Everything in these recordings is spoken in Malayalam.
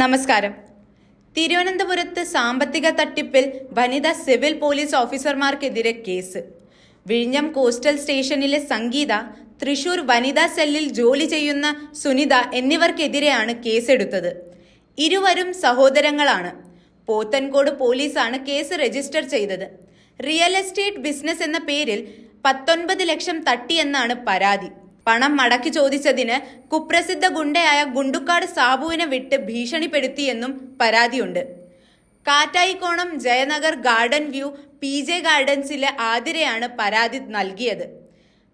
നമസ്കാരം. തിരുവനന്തപുരത്ത് സാമ്പത്തിക തട്ടിപ്പിൽ വനിതാ സിവിൽ പോലീസ് ഓഫീസർമാർക്കെതിരെ കേസ്. വിഴിഞ്ഞം കോസ്റ്റൽ സ്റ്റേഷനിലെ സംഗീത തൃശൂർ വനിതാ സെല്ലിൽ ജോലി ചെയ്യുന്ന സുനിത എന്നിവർക്കെതിരെയാണ് കേസെടുത്തത്. ഇരുവരും സഹോദരങ്ങളാണ്. പോത്തൻകോട് പോലീസാണ് കേസ് രജിസ്റ്റർ ചെയ്തത്. റിയൽ എസ്റ്റേറ്റ് ബിസിനസ് എന്ന പേരിൽ പത്തൊൻപത് ലക്ഷം തട്ടിയെന്നാണ് പരാതി. പണം മടക്കി ചോദിച്ചതിന് കുപ്രസിദ്ധ ഗുണ്ടയായ ഗുണ്ടുക്കാട് സാബുവിനെ വിട്ട് ഭീഷണിപ്പെടുത്തിയെന്നും പരാതിയുണ്ട്. Kattaikonam Jayanagar garden view P J ഗാർഡൻസിലെ ആതിരയാണ് പരാതി നൽകിയത്.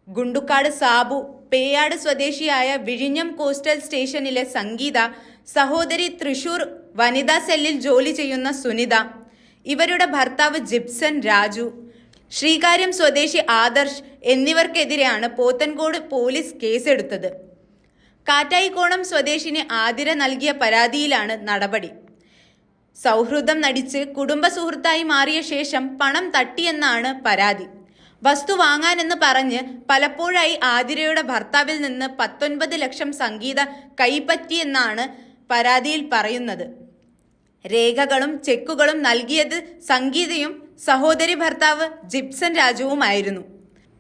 ഗുണ്ടുക്കാട് സാബു പേയാട് സ്വദേശിയായ വിഴിഞ്ഞം കോസ്റ്റൽ സ്റ്റേഷനിലെ സംഗീത സഹോദരി തൃശൂർ വനിതാ സെല്ലിൽ ജോലി ചെയ്യുന്ന സുനിത ഇവരുടെ ഭർത്താവ് ജിപ്സൺ രാജു ശ്രീകാര്യം സ്വദേശി ആദർശ് എന്നിവർക്കെതിരെയാണ് പോത്തൻകോട് പോലീസ് കേസെടുത്തത്. കാറ്റായിക്കോണം സ്വദേശിന് ആതിര നൽകിയ പരാതിയിലാണ് നടപടി. സൗഹൃദം നടിച്ച് കുടുംബ സുഹൃത്തായി മാറിയ ശേഷം പണം തട്ടിയെന്നാണ് പരാതി. വസ്തു വാങ്ങാനെന്ന് പറഞ്ഞ് പലപ്പോഴായി ആതിരയുടെ ഭർത്താവിൽ നിന്ന് പത്തൊൻപത് ലക്ഷം സംഗീത കൈപ്പറ്റിയെന്നാണ് പരാതിയിൽ പറയുന്നത്. രേഖകളും ചെക്കുകളും നൽകിയത് സംഗീതയും സഹോദരി ഭർത്താവ് ജിപ്സൺ രാജുവുമായിരുന്നു.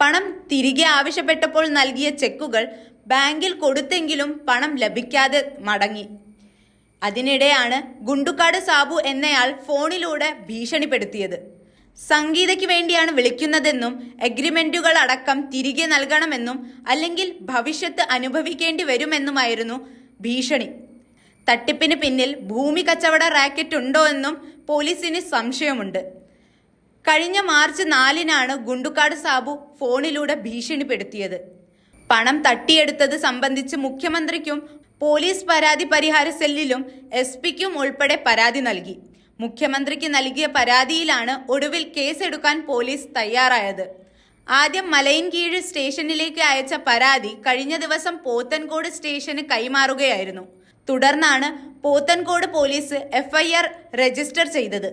പണം തിരികെ ആവശ്യപ്പെട്ടപ്പോൾ നൽകിയ ചെക്കുകൾ ബാങ്കിൽ കൊടുത്തെങ്കിലും പണം ലഭിക്കാതെ മടങ്ങി. അതിനിടെയാണ് ഗുണ്ടുക്കാട് സാബു എന്നയാൾ ഫോണിലൂടെ ഭീഷണിപ്പെടുത്തിയത്. സംഗീതയ്ക്ക് വേണ്ടിയാണ് വിളിക്കുന്നതെന്നും എഗ്രിമെന്റുകൾ അടക്കം തിരികെ നൽകണമെന്നും അല്ലെങ്കിൽ ഭവിഷ്യത്ത് അനുഭവിക്കേണ്ടി വരുമെന്നുമായിരുന്നു ഭീഷണി. തട്ടിപ്പിന് പിന്നിൽ ഭൂമി കച്ചവട റാക്കറ്റ് ഉണ്ടോ എന്നും പോലീസിന് സംശയമുണ്ട്. കഴിഞ്ഞ മാർച്ച് നാലിനാണ് ഗുണ്ടുക്കാട് സാബു ഫോണിലൂടെ ഭീഷണിപ്പെടുത്തിയത്. പണം തട്ടിയെടുത്തത് സംബന്ധിച്ച് മുഖ്യമന്ത്രിക്കും പോലീസ് പരാതി പരിഹാര സെല്ലിലും എസ് പിക്കും ഉൾപ്പെടെ പരാതി നൽകി. മുഖ്യമന്ത്രിക്ക് നൽകിയ പരാതിയിലാണ് ഒടുവിൽ കേസെടുക്കാൻ പോലീസ് തയ്യാറായത്. ആദ്യം മലയിൻ കീഴ് സ്റ്റേഷനിലേക്ക് അയച്ച പരാതി കഴിഞ്ഞ ദിവസം പോത്തൻകോട് സ്റ്റേഷന് കൈമാറുകയായിരുന്നു. തുടർന്നാണ് പോത്തൻകോട് പോലീസ് എഫ്ഐആർ രജിസ്റ്റർ ചെയ്തത്.